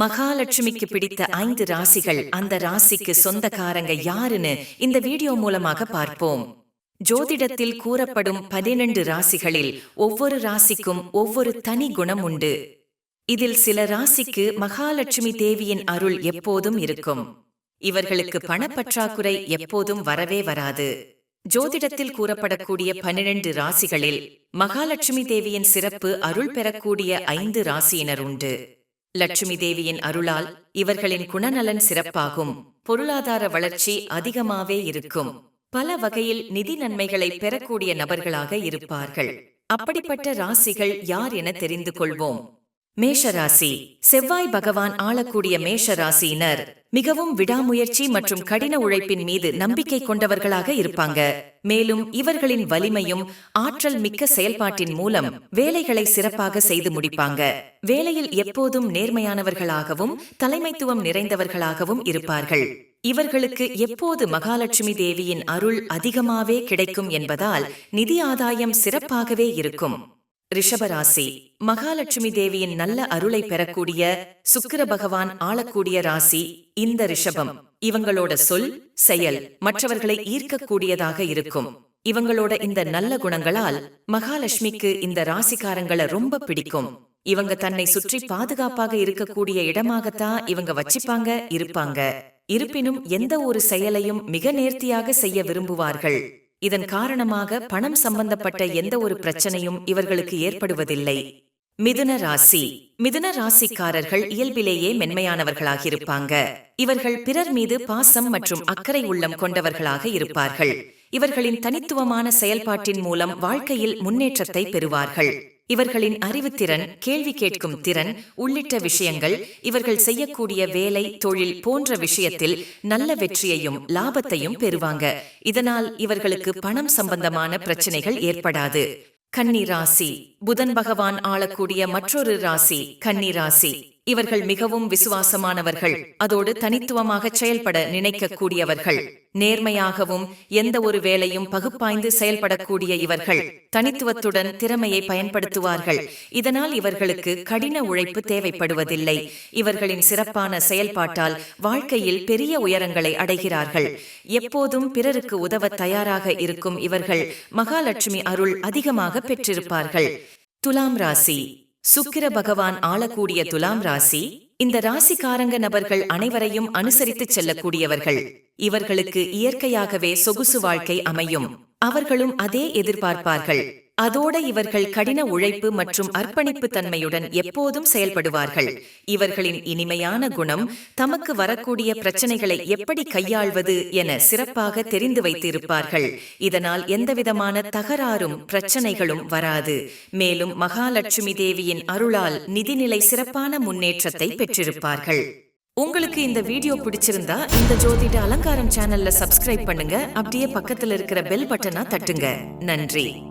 மகாலட்சுமிக்கு பிடித்த ஐந்து ராசிகள் அந்த ராசிக்கு சொந்தக்காரங்க யாருன்னு இந்த வீடியோ மூலமாக பார்ப்போம். ஜோதிடத்தில் கூறப்படும் பதினெண்டு ராசிகளில் ஒவ்வொரு ராசிக்கும் ஒவ்வொரு தனி குணம் உண்டு. இதில் சில ராசிக்கு மகாலட்சுமி தேவியின் அருள் எப்போதும் இருக்கும். இவர்களுக்கு பணப்பற்றாக்குறை எப்போதும் வரவே வராது. ஜோதிடத்தில் கூறப்படக்கூடிய பன்னிரண்டு ராசிகளில் மகாலட்சுமி தேவியின் சிறப்பு அருள் பெறக்கூடிய ஐந்து ராசியினர் உண்டு. லட்சுமி தேவியின் அருளால் இவர்களின் குணநலன் சிறப்பாகும். பொருளாதார வளர்ச்சி அதிகமாவே இருக்கும். பல வகையில் நிதி நன்மைகளை பெறக்கூடிய நபர்களாக இருப்பார்கள். அப்படிப்பட்ட ராசிகள் யார் என தெரிந்து கொள்வோம். மேஷராசி. செவ்வாய் பகவான் ஆளக்கூடிய மேஷராசியினர் மிகவும் விடாமுயற்சி மற்றும் கடின உழைப்பின் மீது நம்பிக்கை கொண்டவர்களாக இருப்பாங்க. மேலும் இவர்களின் வலிமையும் ஆற்றல் மிக்க செயல்பாட்டின் மூலம் வேலைகளை சிறப்பாக செய்து முடிப்பாங்க. வேலையில் எப்போதும் நேர்மையானவர்களாகவும் தலைமைத்துவம் நிறைந்தவர்களாகவும் இருப்பார்கள். இவர்களுக்கு எப்போது மகாலட்சுமி தேவியின் அருள் அதிகமாவே கிடைக்கும் என்பதால் நிதி ஆதாயம் சிறப்பாகவே இருக்கும். ரிஷபராசி. மகாலட்சுமி தேவியின் நல்ல அருளை பெறக்கூடிய சுக்கிர பகவான் ஆளக்கூடிய ராசி இந்த ரிஷபம். இவங்களோட சொல் செயல் மற்றவர்களை ஈர்க்கக்கூடியதாக இருக்கும். இவங்களோட இந்த நல்ல குணங்களால் மகாலட்சுமிக்கு இந்த ராசிக்காரங்களை ரொம்ப பிடிக்கும். இவங்க தன்னை சுற்றி பாதுகாப்பாக இருக்கக்கூடிய இடமாகத்தான் இவங்க வச்சிப்பாங்க இருப்பாங்க. இருப்பினும் எந்த ஒரு செயலையும் மிக நேர்த்தியாக செய்ய விரும்புவார்கள். இதன் காரணமாக பணம் சம்பந்தப்பட்ட எந்த ஒரு பிரச்சனையும் இவர்களுக்கு ஏற்படுவதில்லை. மிதுன ராசி. மிதுன ராசிக்காரர்கள் இயல்பிலேயே மென்மையானவர்களாக இருப்பாங்க. இவர்கள் பிறர் மீது பாசம் மற்றும் அக்கறை உள்ளம் கொண்டவர்களாக இருப்பார்கள். இவர்களின் தனித்துவமான செயல்பாட்டின் மூலம் வாழ்க்கையில் முன்னேற்றத்தை பெறுவார்கள். இவர்களின் அறிவுத்திறன் கேள்வி கேட்கும் திறன் உள்ளிட்ட விஷயங்கள் இவர்கள் செய்யக்கூடிய வேலை தொழில் போன்ற விஷயத்தில் நல்ல வெற்றியையும் லாபத்தையும் பெறுவாங்க. இதனால் இவர்களுக்கு பணம் சம்பந்தமான பிரச்சனைகள் ஏற்படாது. கன்னி ராசி. புதன் பகவான் ஆளக்கூடிய மற்றொரு ராசி கன்னி ராசி. இவர்கள் மிகவும் விசுவாசமானவர்கள். அதோடு தனித்துவமாக செயல்பட நினைக்கக்கூடியவர்கள். நேர்மையாகவும் எந்த ஒரு வேலையும் பகுப்பாய்ந்து செயல்படக்கூடிய இவர்கள். தனித்துவத்துடன் திறமையை பயன்படுத்துவார்கள். இதனால் இவர்களுக்கு கடின உழைப்பு தேவைப்படுவதில்லை. இவர்களின் சிறப்பான செயல்பாட்டால் வாழ்க்கையில் பெரிய உயரங்களை அடைகிறார்கள். எப்போதும் பிறருக்கு உதவ தயாராக இருக்கும் இவர்கள் மகாலட்சுமி அருள் அதிகமாக பெற்றிருப்பார்கள். துலாம் ராசி. சுக்கிர பகவான் ஆளக்கூடிய துலாம் ராசி இந்த ராசிக்காரங்க நபர்கள் அனைவரையும் அனுசரித்து செல்லக்கூடியவர்கள். இவர்களுக்கு இயற்கையாகவே சொகுசு வாழ்க்கை அமையும். அவர்களும் அதே எதிர்பார்ப்பார்கள். அதோட இவர்கள் கடின உழைப்பு மற்றும் அர்ப்பணிப்பு தன்மையுடன் எப்போதும் செயல்படுவார்கள். இவர்களின் இனிமையான குணம் தமக்கு வரக்கூடிய பிரச்சனைகளை எப்படி கையாள்வது என சிறப்பாக தெரிந்து வைத்திருப்பார்கள். இதனால் எந்தவிதமான தகராறும் பிரச்சனைகளும் வராது. மேலும் மகாலட்சுமி தேவியின் அருளால் நிதிநிலை சிறப்பான முன்னேற்றத்தை பெற்றிருப்பார்கள். உங்களுக்கு இந்த வீடியோ பிடிச்சிருந்தா இந்த ஜோதிட அலங்காரம் சேனல்ல சப்ஸ்கிரைப் பண்ணுங்க. அப்படியே பக்கத்துல இருக்கிற பெல் பட்டனா தட்டுங்க. நன்றி.